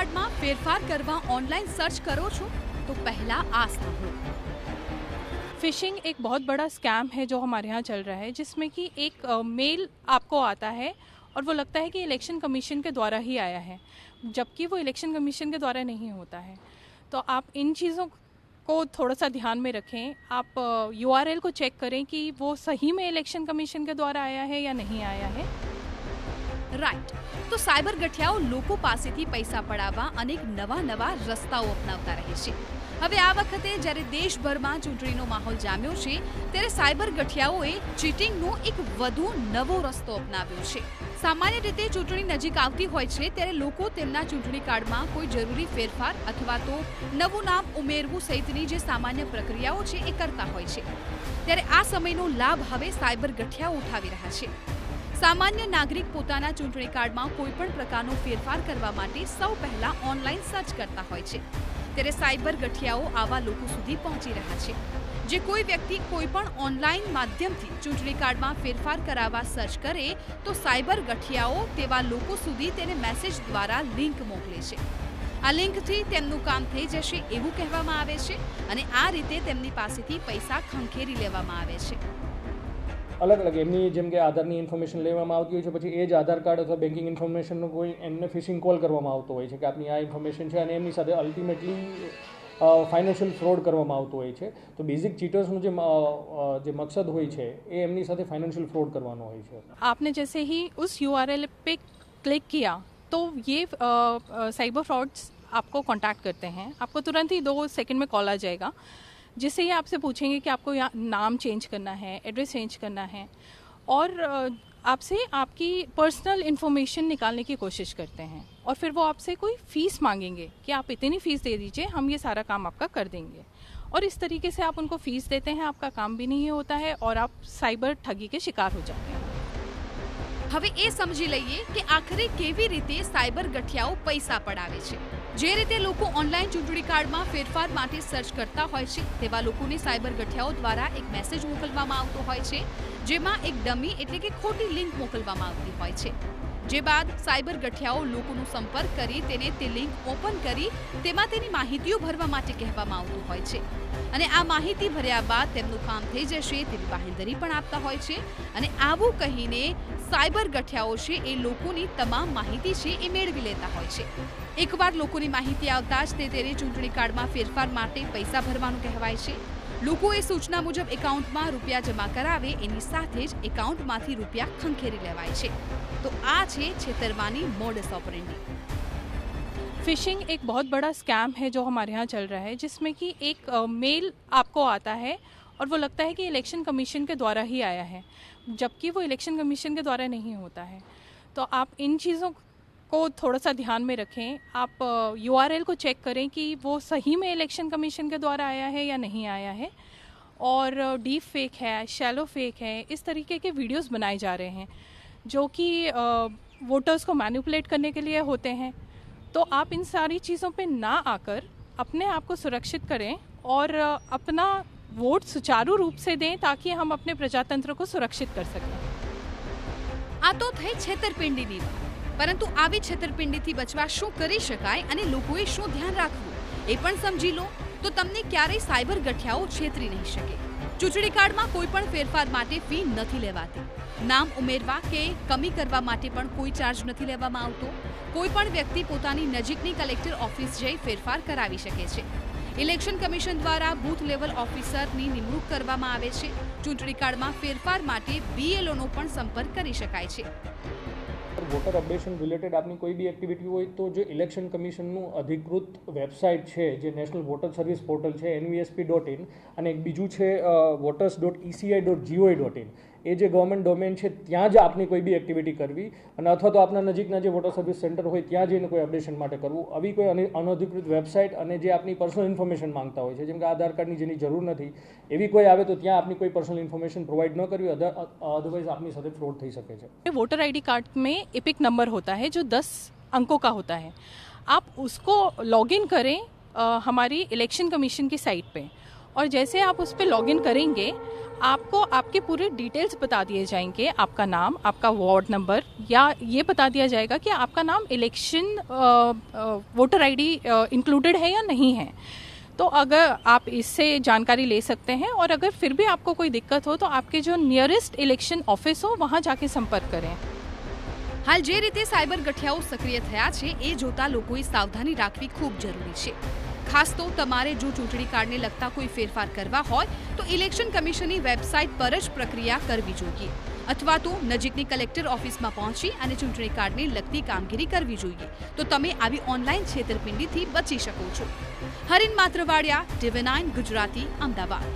કાર્ડમાં ફેરફાર કરવા ઓનલાઈન સર્ચ કરો છો તો પહેલા આ સાંભળો फिशिंग एक बहुत बड़ा स्कैम है जो हमारे यहाँ चल रहा है जिसमें कि एक अ, मेल आपको आता है और वो लगता है कि इलेक्शन कमीशन के द्वारा ही आया है जबकि वो इलेक्शन कमीशन के द्वारा नहीं होता है तो आप इन चीज़ों को थोड़ा सा ध्यान में रखें आप यू को चेक करें कि वो सही में इलेक्शन कमीशन के द्वारा आया है या नहीं आया है રાઈટ તો સાયબર ગઠિયાઓ લોકો પાસેથી પૈસા પડાવવા અનેક નવા નવા રસ્તાઓ અપનાવતા રહે છે. હવે આ વખતે જ્યારે દેશભરમાં ચૂંટણીનો માહોલ જામ્યો છે, ત્યારે સાયબર ગઠિયાઓએ ચીટિંગનો એક વધુ નવો રસ્તો અપનાવ્યો છે. સામાન્ય રીતે ચૂંટણી નજીક આવતી હોય છે, ત્યારે લોકો તેમના ચૂંટણી કાર્ડમાં કોઈ જરૂરી ફેરફાર અથવા તો નવું નામ ઉમેરવું સહિતની જે સામાન્ય પ્રક્રિયાઓ છે, એ કરતા હોય છે. ત્યારે આ સમયનો લાભ હવે સાયબર ગઠિયાઓ ઉઠાવી રહ્યા છે. સામાન્ય નાગરિક પોતાના ચૂંટણી કાર્ડમાં કોઈ પણ પ્રકારનો ફેરફાર કરવા માટે સૌ પહેલા ઓનલાઈન સર્ચ કરતા હોય છે. ત્યારે સાયબર ગઠિયાઓ આવા લોકો સુધી પહોંચી રહ્યા છે. જે કોઈ વ્યક્તિ કોઈ પણ ઓનલાઈન માધ્યમથી ચૂંટણી કાર્ડમાં ફેરફાર કરાવવા સર્ચ કરે, તો સાયબર ગઠિયાઓ તેવા લોકો સુધી તેને મેસેજ દ્વારા લિંક મોકલે છે. આ લિંકથી તેમનું કામ થઈ જશે એવું કહેવામાં આવે છે અને આ રીતે તેમની પાસેથી પૈસા ખંખેરી લેવામાં આવે છે. અલગ અલગ એમની જેમ કે આધારની ઇન્ફોર્મેશન લેવામાં આવતી હોય છે પછી એ જ આધાર કાર્ડ અથવા બેન્કિંગ ઇન્ફોર્મેશનનો કોઈ એમને ફિશિંગ કોલ કરવામાં આવતો હોય છે કે આપની આ ઇન્ફોર્મેશન છે અને એમની સાથે અલ્ટિમેટલી ફાઇનાન્શિયલ ફ્રોડ કરવામાં આવતો હોય છે તો બેઝિક ચીટર્સનું જે મ- અ, જે મકસદ હોય છે એ એમની સાથે ફાઇનાન્શિયલ ફ્રોડ કરવાનો હોય છે आपने जैसे ही उस यू पे क्लिक किया तो ये साइबर फ्रॉड्स आपको कांटेक्ट करते हैं आपको तुरंत ही दो सेकंड में कॉल आ जाएगा जिससे ये आपसे पूछेंगे कि आपको यहाँ नाम चेंज करना है एड्रेस चेंज करना है और अ, आपसे आपकी पर्सनल इन्फॉर्मेशन निकालने की कोशिश करते हैं और फिर वो आपसे कोई फ़ीस मांगेंगे कि आप इतनी फ़ीस दे दीजिए हम ये सारा काम आपका कर देंगे और इस तरीके से आप उनको फ़ीस देते हैं आपका काम भी नहीं होता है और आप साइबर ठगी के शिकार हो जाते हैं હવે એ સમજી લઈએ કે આખરે કેવી રીતે સાયબર ગઠિયાઓ પૈસા પડાવે છે જે રીતે લોકો ઓનલાઈન ચૂંટણી કાર્ડમાં ફેરફાર માટે સર્ચ કરતા હોય છે, તેવા લોકોને સાયબર ગઠિયાઓ દ્વારા એક મેસેજ મોકલવામાં આવતો હોય છે, જેમાં એક ડમી એટલે કે ખોટી લિંક મોકલવામાં આવતી હોય છે. જે બાદ સાયબર ગઠિયાઓ લોકોનો સંપર્ક કરી તેને તે લિંક ઓપન કરી તેમાં તેની માહિતીઓ ભરવા માટે કહેવામાં આવતું હોય છે. અને આ માહિતી ભર્યા બાદ તેમનું કામ થઈ જશે તેવી બાહેંધરી પણ આપતા હોય છે. અને આવું કહીને સાયબર ગઠિયાઓ છે એ લોકોની તમામ માહિતી છે એ મેળવી લેતા હોય છે એકવાર લોકોની માહિતી આવતા જ તે તેને ચૂંટણી કાર્ડમાં ફેરફાર માટે પૈસા ભરવાનું કહેવાય છે લોકો એ સૂચના મુજબ એકાઉન્ટમાં રૂપિયા જમા કરાવે એની સાથે જ એકાઉન્ટમાંથી રૂપિયા ખંખેરી લેવાય છે તો આ છે છેતરવાની મોડસ ઓપરેન્ડી फिशिंग एक बहुत बड़ा स्कैम है जो हमारे यहाँ चल रहा है जिसमें कि एक अ, मेल आपको आता है और वो लगता है कि इलेक्शन कमीशन के द्वारा ही आया है, जबकि वो इलेक्शन कमीशन के द्वारा नहीं होता है। तो आप इन चीज़ों को थोड़ा सा ध्यान में रखें। आप यूआरएल को चेक करें कि वो सही में इलेक्शन कमीशन के द्वारा आया है या नहीं आया है। और डीप फेक है, शैलो फेक है, इस तरीके के वीडियोस बनाए जा रहे हैं, जो कि वोटर्स को मैनिपुलेट करने के लिए होते हैं। तो आप इन सारी चीज़ों पे ना आकर अपने आप को सुरक्षित करें और अपना वोट सुचारू रूप से दें ताकि हम अपने प्रजातंत्र को सुरक्षित कर सकें આ તો થઈ છેતરપિંડીની વાત પરંતુ આવી છેતરપિંડીથી બચવા શું કરી શકાય અને લોકોએ શું ધ્યાન રાખવું એ પણ સમજી લો તો તમને ક્યારેય સાયબર ગઠિયાઓ છેતરી નહીં શકે ચૂંટણી કાર્ડમાં કોઈ પણ ફેરફાર માટે ફી નથી લેવાતી નામ ઉમેરવા કે કમી કરવા માટે પણ કોઈ ચાર્જ નથી લેવામાં આવતો કોઈ પણ વ્યક્તિ પોતાની નજીકની કલેક્ટર ઓફિસ જઈ ફેરફાર કરાવી શકે છે ઇલેક્શન કમિશન દ્વારા બૂથ લેવલ ઓફિસરની નિમણૂક કરવામાં આવે છે. ચૂંટણી કાર્ડમાં ફેરફાર માટે બીએલઓનો પણ સંપર્ક કરી શકાય છે. વોટર અપડેશન રિલેટેડ આપની કોઈ બી એક્ટિવિટી હોય તો જે ઇલેક્શન કમિશનનું અધિકૃત વેબસાઇટ છે, જે નેશનલ વોટર સર્વિસ પોર્ટલ છે એનવીએસપી ડોટ ઇન અને બીજું છે voters dot ECI dot GOI dot in એ જે ગવર્મેન્ટ ડોમેન છે ત્યાં જ આપની કોઈ બી એક્ટિવિટી કરવી અને અથવા તો આપના નજીકના જે વોટર સર્વિસ સેન્ટર હોય ત્યાં જઈને કોઈ અપડેશન માટે કરવું આવી કોઈ અનિ- અનધિકૃત વેબસાઇટ અને જે આપની પર્સનલ ઇન્ફોર્મેશન માંગતા હોય છે જેમ કે આધાર કાર્ડની જેની જરૂર નથી એવી કોઈ આવે તો ત્યાં આપની કોઈ પર્સનલ ઇન્ફોર્મેશન પ્રોવાઈડ ન કરવી અધરવાઇઝ આપની સાથે फ्रॉड થઈ શકે છે वोटर आईडी कार्ड में एपिक नंबर होता है जो दस अंकों का होता है आप उसको लॉगिन करें अ, हमारी इलेक्शन कमीशन की साइट पे और जैसे आप उस पर लॉगिन करेंगे आपको आपके पूरे डिटेल्स बता दिए जाएंगे आपका नाम आपका वार्ड नंबर या ये बता दिया जाएगा कि आपका नाम इलेक्शन वोटर आईडी इंक्लूडेड है या नहीं है तो अगर आप इससे जानकारी ले सकते हैं और अगर फिर भी आपको कोई दिक्कत हो तो आपके जो नियरेस्ट इलेक्शन ऑफिस हो वहाँ जाके संपर्क करें હાલ જે રીતે સાયબર ગઠિયાઓ સક્રિય થયા છે એ જોતા લોકોએ સાવધાની રાખવી ખૂબ જરૂરી છે ખાસ તો તમારે જો ચૂંટણી કાર્ડને લગતા કોઈ ફેરફાર કરવા હોય, તો ઇલેક્શન કમિશનની વેબસાઇટ પર જ પ્રક્રિયા કરવી જોઈએ. અથવા તો નજીકની કલેક્ટર ઓફિસમાં પહોંચી અને ચૂંટણી કાર્ડને લગતી કામગીરી કરવી જોઈએ. તો તમે આવી ઓનલાઈન છેતરપિંડીથી બચી શકો છો. હરિન માત્રવાડિયા, ટીવી ગુજરાતી, અમદાવાદ.